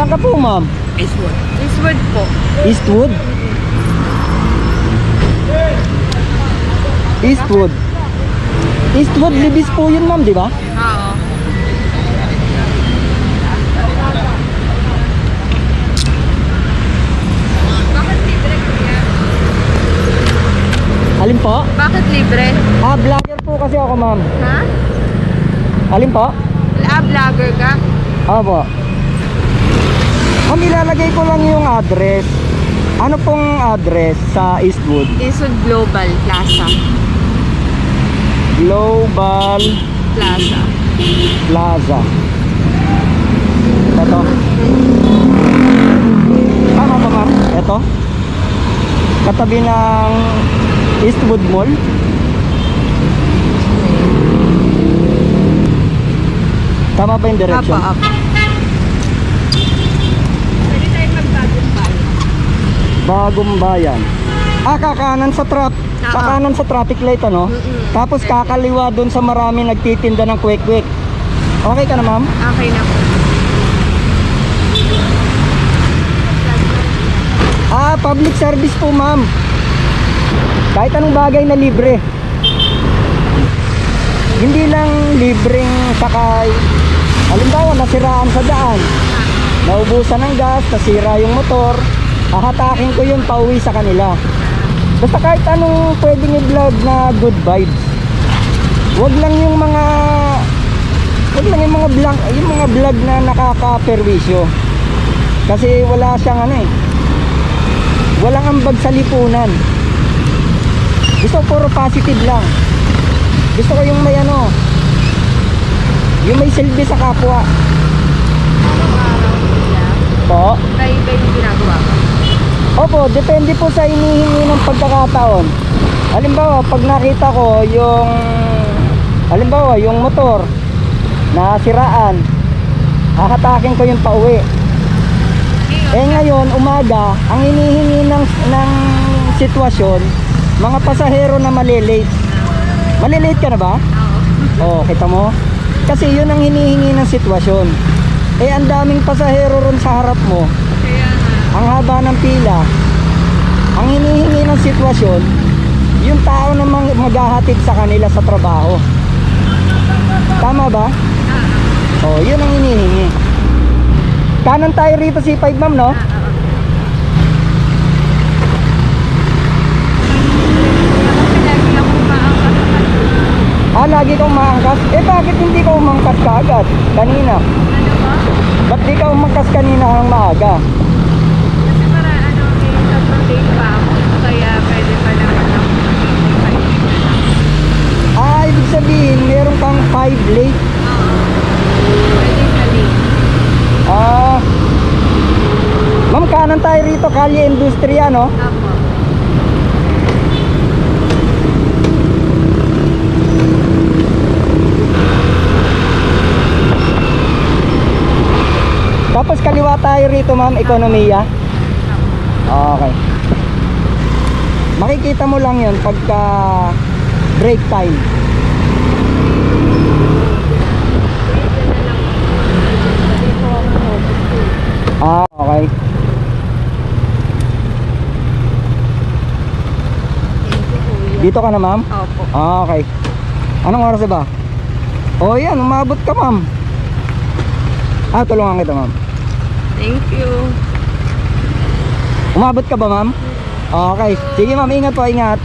Saan ka po, ma'am? Eastwood. Eastwood po. Eastwood? Eastwood. Eastwood, Libis po yun, ma'am, di ba? Oo. Alin po? Bakit libre? Ah, vlogger po kasi ako, ma'am. Ha? Alin po? Ah, vlogger ka? Opo. Ma'am, ilalagay ko lang yung address. Ano pong address sa Eastwood? Eastwood Global Plaza. Global Plaza. Plaza. Ito. Tama ba ma'am? Ito. Katabi ng Eastwood Mall. Tama ba yung direction? Apa, apa. Pwede tayo magtagumpay. Bagong bayan. Ah, kakanan sa trap. Kakanan sa traffic light ano? Mm-mm. Tapos kakaliwa doon sa marami nagtitinda ng kwek-kwek. Okay ka na ma'am? Okay na po. Ah, public service po ma'am. Kahit anong bagay na libre. Hindi lang libreng sakay. Halimbawa, nasiraan sa daan. Naubusan ng gas, nasira yung motor. Hahatakin ko yun pauwi sa kanila. Basta kahit anong pwedeng i-vlog na good vibes. Huwag lang yung mga Huwag lang yung mga vlog, yung mga vlog na nakaka-perwisyo. Kasi wala siyang ano eh. Walang ambag sa lipunan. Gusto puro positive lang. Gusto ko yung may ano, yung may silbi sa kapwa. Araw-araw kuya. Po. Iba-iba yung ginagawa ko. Opo, depende po sa inihingi ng pagkakataon. Halimbawa, pag nakita ko yung halimbawa, yung motor na siraan, hahatakin ko yung pauwi. Eh ngayon, umaga, ang hinihingi ng, ng sitwasyon, mga pasahero na malilate. Malilate ka na ba? Oo. Oo, kita mo? Kasi yun ang hinihingi ng sitwasyon. Eh, ang daming pasahero ron sa harap mo. Ang haba ng pila, ang hinihingi ng sitwasyon, yung tao na mag- maghahatid sa kanila sa trabaho. Tama ba? Oh, yun ang hinihingi. Kanan tayo rito si 5 ma'am, no? Ah, lagi kang maangkas. Eh, bakit hindi ka umangkas kaagad? Kanina. Ano ba? Ba't di ka umangkas kanina ng maaga? Kasi para ano, may sobrang late pa ako. Kaya pwede pa naman ako mag-25 na lang. Ah, ibig sabihin, meron 5 late. Oo. Pwede late. Ah, Ma'am, kanan tayo rito, Kalye Industriya, no? Apo. Tapos kaliwa tayo rito, ma'am, Ekonomiya. Okay. Makikita mo lang yun pagka break time. Ah, okay. Dito ka na, ma'am? Opo. Ah, okay. Anong oras ba? Oh, yan, umabot ka, ma'am. Ah, tulungan kita, ma'am. Thank you. Umabot ka ba, ma'am? Okay. Sige, ma'am. Ingat po, ingat.